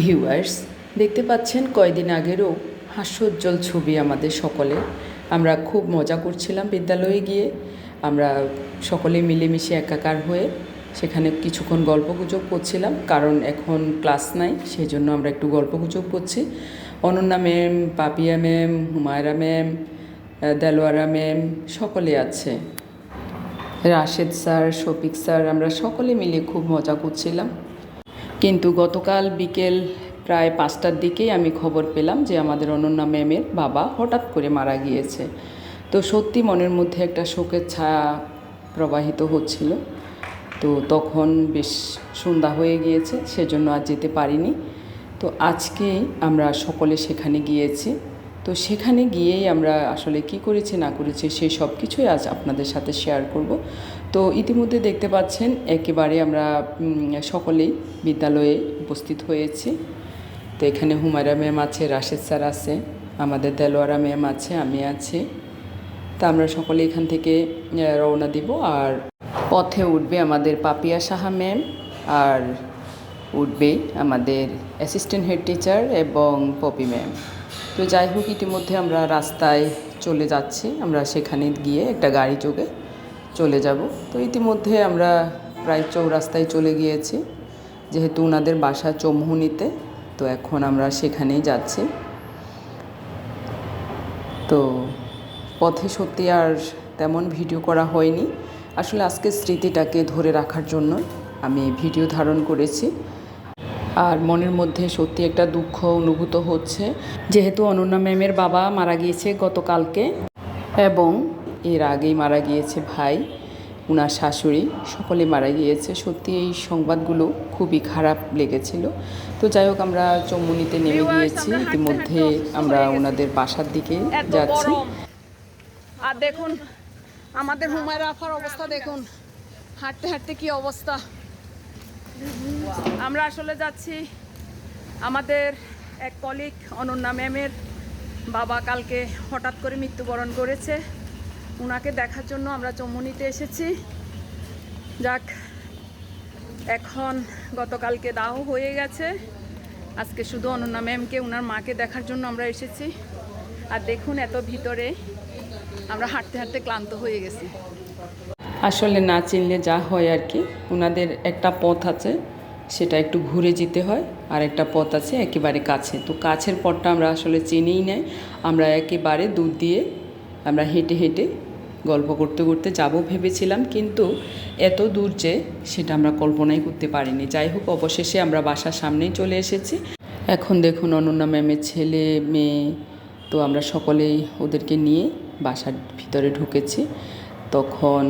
Viewers দেখতে পাচ্ছেন কয়দিন আগেরও হাস্যোজ্জ্বল ছবি আমাদের সকলে আমরা খুব মজা করছিলাম বিদ্যালয়ে গিয়ে। আমরা সকলে মিলেমিশে একাকার হয়ে সেখানে কিছুক্ষণ গল্পগুজব করছিলাম, কারণ এখন ক্লাস নাই সেই জন্য আমরা একটু গল্পগুজব করছি। Ananya ma'am, Papiya ma'am, Humaira ma'am Delowara ma'am, সকলে আছে। রাশেদ স্যার, শফিক স্যার, আমরা সকলে মিলে খুব মজা করছিলাম। কিন্তু গতকাল বিকেল প্রায় পাঁচটার দিকেই আমি খবর পেলাম যে আমাদের অনন্যা ম্যামের বাবা হঠাৎ করে মারা গিয়েছে। তো সত্যি মনের মধ্যে একটা শোকের ছায়া প্রবাহিত হচ্ছিল। তো তখন বেশ সন্ধ্যা হয়ে গিয়েছে, সেজন্য আর যেতে পারিনি। তো আজকে আমরা সকলে সেখানে গিয়েছি। তো সেখানে গিয়েই আমরা আসলে কি করেছি, না করেছি সেই সব কিছুই আজ আপনাদের সাথে শেয়ার করব। তো ইতিমধ্যে দেখতে পাচ্ছেন, একেবারে আমরা সকলেই বিদ্যালয়ে উপস্থিত হয়েছি। তো এখানে হুমায়রা ম্যাম আছে, রাশেদ স্যার আছে, আমাদের দেলোয়ারা ম্যাম আছে, আমি আছি। তা আমরা সকলে এখান থেকে রওনা দিব, আর পথে উঠবে আমাদের পাপিয়া সাহা ম্যাম, আর উঠবে আমাদের অ্যাসিস্ট্যান্ট হেড টিচার এবং পপি ম্যাম। তো যাই হোক, ইতিমধ্যে আমরা রাস্তায় চলে যাচ্ছি, আমরা সেখানে গিয়ে একটা গাড়ি যোগে চলে যাব। তো ইতিমধ্যে আমরা প্রায় চৌরাস্তায় চলে গিয়েছি, যেহেতু ওনাদের বাসা চৌমুহনিতে, তো এখন আমরা সেখানেই যাচ্ছি। তো পথে সত্যি আর তেমন ভিডিও করা হয়নি। আসলে আজকে স্মৃতিটাকে ধরে রাখার জন্য আমি ভিডিও ধারণ করেছি। আর মনের মধ্যে সত্যি একটা দুঃখ অনুভূত হচ্ছে, যেহেতু অনন্যা ম্যামের বাবা মারা গিয়েছে গতকালকে এবং এর আগেই মারা গিয়েছে ভাই উনার শাশুড়ি সকলে মারা গিয়েছে। সত্যি এই সংবাদগুলো খুবই খারাপ লেগেছিল। তো যাই হোক আমরা চৌমুনিতে নেমে গিয়েছি। ইতিমধ্যে আমরা ওনাদের বাসার দিকে যাচ্ছি। আর দেখুন আমাদের হুমায়রা আফার অবস্থা দেখুন। হাঁটতে হাঁটতে কি অবস্থা। আমরা আসলে যাচ্ছি আমাদের এক কলিগ অনন্যা ম্যামের বাবা কালকে হঠাৎ করে মৃত্যুবরণ করেছে। ওনাকে দেখার জন্য আমরা চমুনিতে এসেছি। যাক, এখন গতকালকে দাহ হয়ে গেছে। আজকে শুধু অনন্যা ম্যামকে ওনার মাকে দেখার জন্য আমরা এসেছি। আর দেখুন এত ভিতরে আমরা হাঁটতে হাঁটতে ক্লান্ত হয়ে গেছি। আসলে না চিনলে যা হয় আর কি ওনাদের একটা পথ আছে, সেটা একটু ঘুরে যেতে হয়, আর একটা পথ আছে একেবারে কাছে। তো কাছের পথটা আমরা আসলে চিনেই নেই। আমরা একেবারে দুধ দিয়ে আমরা হেঁটে হেঁটে গল্প করতে করতে যাব ভেবেছিলাম, কিন্তু এত দূর যে সেটা আমরা কল্পনাই করতে পারিনি। যাই হোক, অবশেষে আমরা বাসার সামনেই চলে এসেছি। এখন দেখুন অনন্যা ম্যামের ছেলে, মেয়ে, তো আমরা সকলেই ওদেরকে নিয়ে বাসার ভিতরে ঢুকেছি। তখন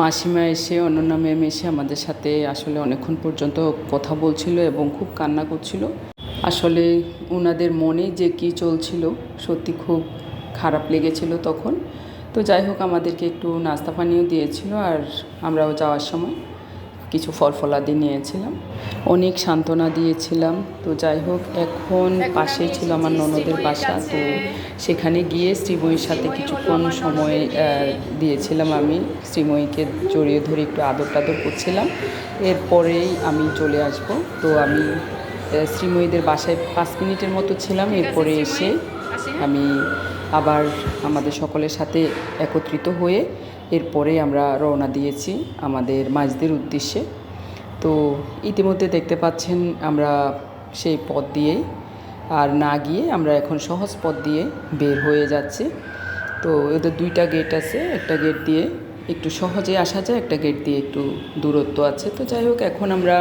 মাসিমা এসে, অনন্যা ম্যাম এসে আমাদের সাথে আসলে অনেকক্ষণ পর্যন্ত কথা বলছিল এবং খুব কান্না করছিল। আসলে ওনাদের মনে যে কি চলছিল, সত্যি খুব খারাপ লেগেছিল তখন। তো যাই হোক আমাদেরকে একটু নাস্তা পানিও দিয়েছিল আর আমরাও যাওয়ার সময় কিছু ফলফলাদি নিয়েছিলাম। অনেক সান্ত্বনা দিয়েছিলাম। তো যাই হোক এখন পাশেই ছিল আমার ননদের বাসা। তো সেখানে গিয়ে শ্রীময়ীর সাথে কিছুক্ষণ সময় দিয়েছিলাম আমি। শ্রীময়ীকে জড়িয়ে ধরে একটু আদর টাদর করছিলাম। এরপরেই আমি চলে আসব। তো আমি শ্রীময়ীদের বাসায় পাঁচ মিনিটের মতো ছিলাম। এরপরে এসে আমি আবার আমাদের সকলের সাথে একত্রিত হয়ে এরপরে আমরা রওনা দিয়েছি আমাদের মাঝদের উদ্দেশ্যে। তো ইতিমধ্যে দেখতে পাচ্ছেন আমরা সেই পথ দিয়েই আর না গিয়ে আমরা এখন সহজ পথ দিয়ে বের হয়ে যাচ্ছি। তো এদের দুইটা গেট আছে, একটা গেট দিয়ে একটু সহজে আসা যায়, একটা গেট দিয়ে একটু দূরত্ব আছে। তো যাই হোক, এখন আমরা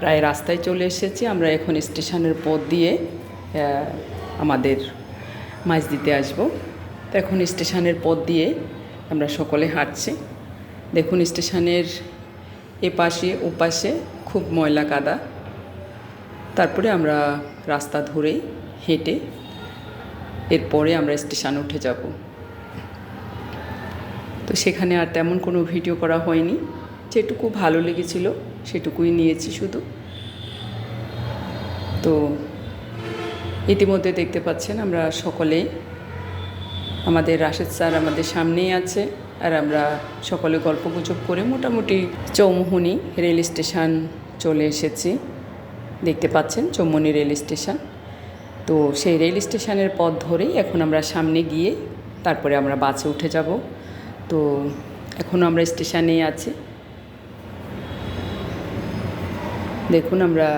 প্রায় রাস্তায় চলে এসেছি। আমরা এখন স্টেশনের পথ দিয়ে আমাদের মাছ দিতে আসব। তো এখন স্টেশনের পথ দিয়ে আমরা সকলে হাঁটছি। দেখুন, স্টেশনের এপাশে, ওপাশে খুব ময়লা কাদা। তারপরে আমরা রাস্তা ধরেই হেঁটে এরপরে আমরা স্টেশন উঠে যাব। তো সেখানে আর তেমন কোনো ভিডিও করা হয়নি। যেটুকু ভালো লেগেছিল সেটুকুই নিয়েছি শুধু। তো ইতিমধ্যে দেখতে পাচ্ছেন আমরা সকলেই। আমাদের রাশেদ স্যার আমাদের সামনেই আছে আর আমরা সকলে গল্পগুজব করে মোটামুটি চৌমুহনি রেল স্টেশন চলে এসেছি। দেখতে পাচ্ছেন চৌমনি রেল স্টেশন। তো সেই রেল স্টেশনের পথ ধরেই এখন আমরা সামনে গিয়ে তারপরে আমরা বাসে উঠে যাব। তো এখন আমরা স্টেশনেই আছি। দেখুন আমরা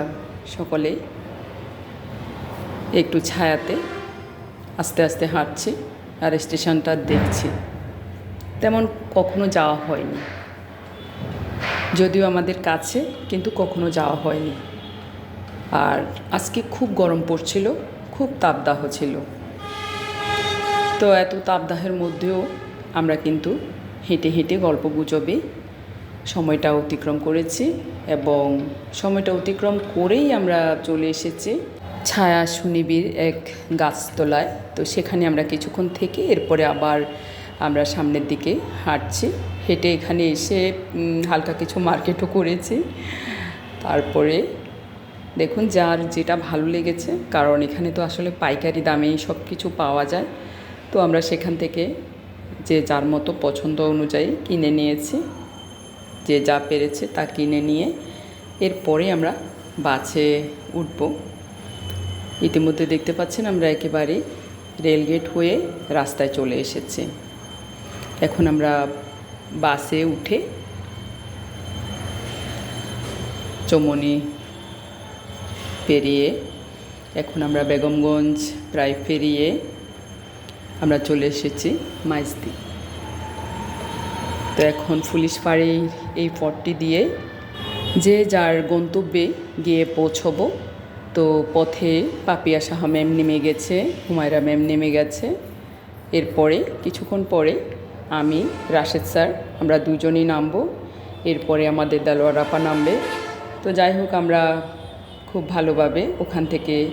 সকলে একটু ছায়াতে আস্তে আস্তে হাঁটছি আর স্টেশনটা দেখছি। তেমন কখনো যাওয়া হয়নি। যদিও আমাদের কাছে কিন্তু কখনো যাওয়া হয়নি। আর আজকে খুব গরম পড়ছিল, খুব তাপদাহ ছিল। তো এত তাপদাহের মধ্যেও আমরা কিন্তু হেঁটে হেঁটে গল্প গুজবে সময়টা অতিক্রম করেছি এবং সময়টা অতিক্রম করেই আমরা চলে এসেছি। ছায়া সুনিবির এক গাছতলায়। তো সেখানে আমরা কিছুক্ষণ থেকে এরপরে আবার আমরা সামনের দিকে হাঁটছি। হেঁটে এখানে এসে হালকা কিছু মার্কেটও করেছি। তারপরে দেখুন, যার যেটা ভালো লেগেছে, কারণ এখানে তো আসলে পাইকারি দামেই সব কিছু পাওয়া যায়। তো আমরা সেখান থেকে যে যার মতো পছন্দ অনুযায়ী কিনে নিয়েছি। যে যা পেরেছে তা কিনে নিয়ে এরপরে আমরা বাসে উঠব। ইতিমধ্যে দেখতে পাচ্ছেন আমরা একেবারে রেলগেট হয়ে রাস্তায় চলে এসেছি। এখন আমরা বাসে উঠে চমনি পেরিয়ে এখন আমরা বেগমগঞ্জ প্রায় পেরিয়ে আমরা চলে এসেছি মাইজদি। তো এখন পুলিশ পাড়ির এই পথটি দিয়ে যে যার গন্তব্যে গিয়ে পৌঁছবো তো পথে পাপিয়া সাহা ম্যাম নেমে গেছে, হুমায়রা ম্যাম নেমে গেছে। এরপরে, কিছুক্ষণ পরে আমি, রাশেদ স্যার, আমরা দুজনই নামবো। এরপরে আমাদের দালোয়ার আপা নামবে। তো যাই হোক, আমরা খুব ভালোভাবে ওখান থেকে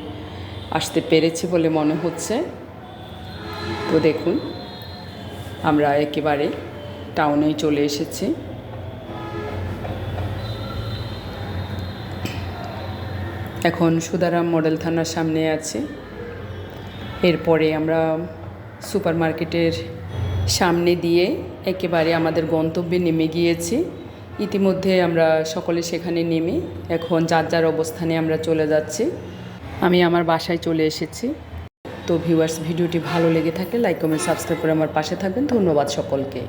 আসতে পেরেছি বলে মনে হচ্ছে। তো দেখুন, আমরা একেবারে টাউনেই চলে এসেছি। এখন সুদারাম মডেল থানার সামনে আছে। এরপরে আমরা সুপার মার্কেটের সামনে দিয়ে একেবারে আমাদের গন্তব্যে নেমে গিয়েছি। ইতিমধ্যে আমরা সকলে সেখানে নেমে এখন যার যার অবস্থানে আমরা চলে যাচ্ছি। আমি আমার বাসায় চলে এসেছি। তো ভিউয়ার্স ভিডিওটি ভালো লেগে থাকলে লাইক কমেন্ট সাবস্ক্রাইব করে আমার পাশে থাকবেন। ধন্যবাদ সকলকে।